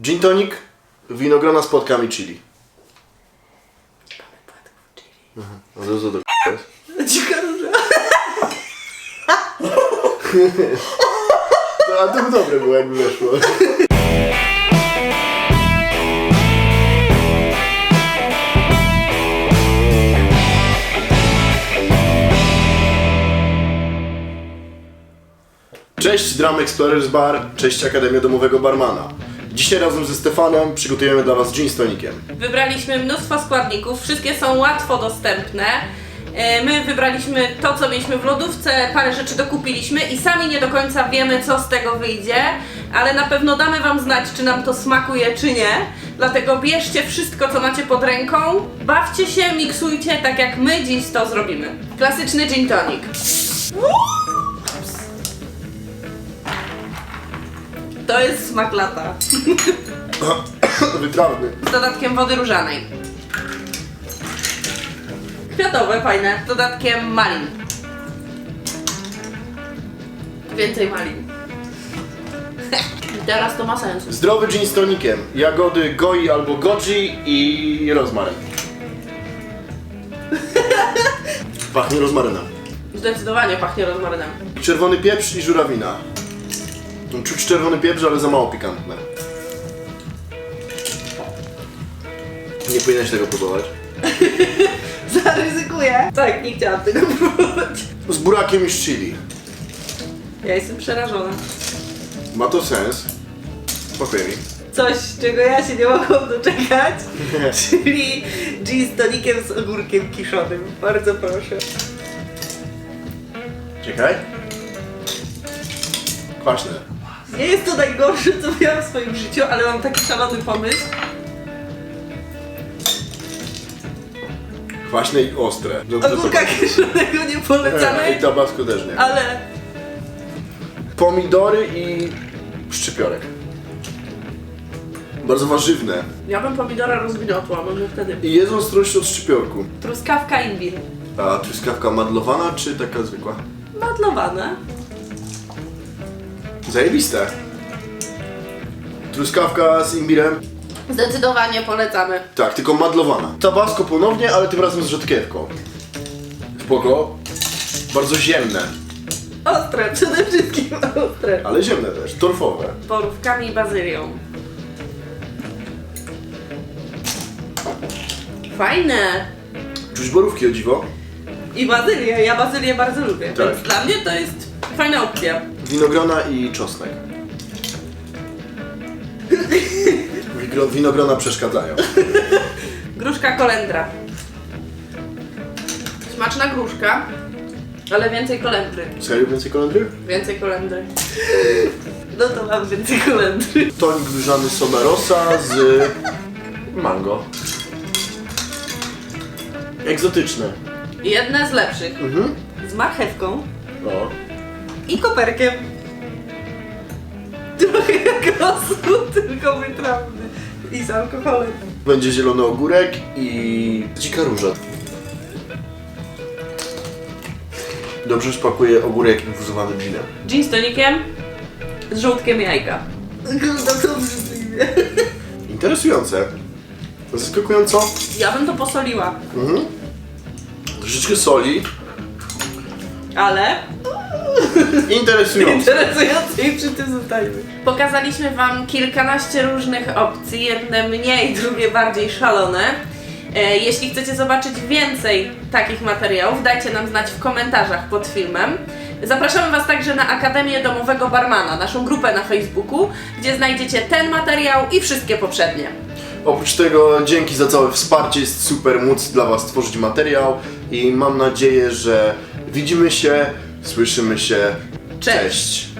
Gin tonic, winogrona z płatkami chili. Mhm. No to co to k***a jest? Dzika róża. No, a to by dobre było, jakby weszło. Cześć Drum Explorers Bar, cześć Akademia Domowego Barmana. Dzisiaj razem ze Stefanem przygotujemy dla Was gin z tonikiem. Wybraliśmy mnóstwo składników, wszystkie są łatwo dostępne. E, My wybraliśmy to, co mieliśmy w lodówce, parę rzeczy dokupiliśmy i sami nie do końca wiemy, co z tego wyjdzie, ale na pewno damy Wam znać, czy nam to smakuje, czy nie. Dlatego bierzcie wszystko, co macie pod ręką, bawcie się, miksujcie, tak jak my dziś to zrobimy. Klasyczny gin tonic. To jest smak lata. Wytrawny. z dodatkiem wody różanej. Kwiatowe, fajne, z dodatkiem malin. Więcej malin. I teraz to ma sens. Zdrowy gin z tonikiem. Jagody goi albo goji i rozmaryn. Pachnie rozmarynem. Zdecydowanie pachnie rozmarynem. Czerwony pieprz i żurawina. Czuć czerwony pieprz, ale za mało pikantne. Nie powinieneś tego próbować. Zaryzykuję. Tak, nie chciałam tego próbować. Z burakiem i z chili. Ja jestem przerażona. Ma to sens. Smakuje mi. Coś, czego ja się nie mogłam doczekać, czyli gin z tonikiem z ogórkiem kiszonym. Bardzo proszę. Czekaj. Kwaśne. Nie jest to najgorsze, co miałam w swoim życiu, ale mam taki szalony pomysł. Kwaśne i ostre. Dobrze to Ogórka pachnie. kiszonego nie E, polecamy, I tabasco też nie. ale Pomidory i szczypiorek. Bardzo warzywne. ja bym pomidora rozgniotła, może wtedy. I jest ostrość od szczypiorku. Truskawka imbir. A truskawka madlowana czy taka zwykła? Madlowane. Zajebiste. Truskawka z imbirem. Zdecydowanie polecamy. Tak, tylko madlowana. Tabasco ponownie, ale tym razem z rzodkiewką. Spoko. Bardzo ziemne, Ostre, przede wszystkim ostre. ale ziemne też, torfowe. Borówkami i bazylią. Fajne. Czuć borówki o dziwo. I bazylię, ja bazylię bardzo lubię, Tak. więc dla mnie to jest fajna opcja. Winogrona i czosnek. Wigro- Winogrona przeszkadzają. Gruszka kolendra. Smaczna gruszka, ale więcej kolendry. Serio więcej kolendry? Więcej kolendry. No to mam więcej kolendry. Tonik grzany Somerosa z mango. Egzotyczne. Jedne z lepszych. Mhm. Z marchewką O. i koperkiem. Trochę jak rosół, tylko wytrawny. I z alkoholem. Będzie zielony ogórek i dzika róża. Dobrze smakuje ogórek infuzowany ginem. Gin z tonikiem, z żołdkiem jajka. Wygląda to obrzydliwie. Interesujące. Zaskakująco. Ja bym to posoliła, Mhm. Troszeczkę soli. ale Interesujące. interesujące i przy tym zostajmy. Pokazaliśmy Wam kilkanaście różnych opcji, jedne mniej, drugie bardziej szalone. E, Jeśli chcecie zobaczyć więcej takich materiałów, dajcie nam znać w komentarzach pod filmem. Zapraszamy Was także na Akademię Domowego Barmana, naszą grupę na Facebooku, gdzie znajdziecie ten materiał i wszystkie poprzednie. Oprócz tego dzięki za całe wsparcie, jest super móc dla Was tworzyć materiał i mam nadzieję, że widzimy się, słyszymy się. Cześć. Cześć.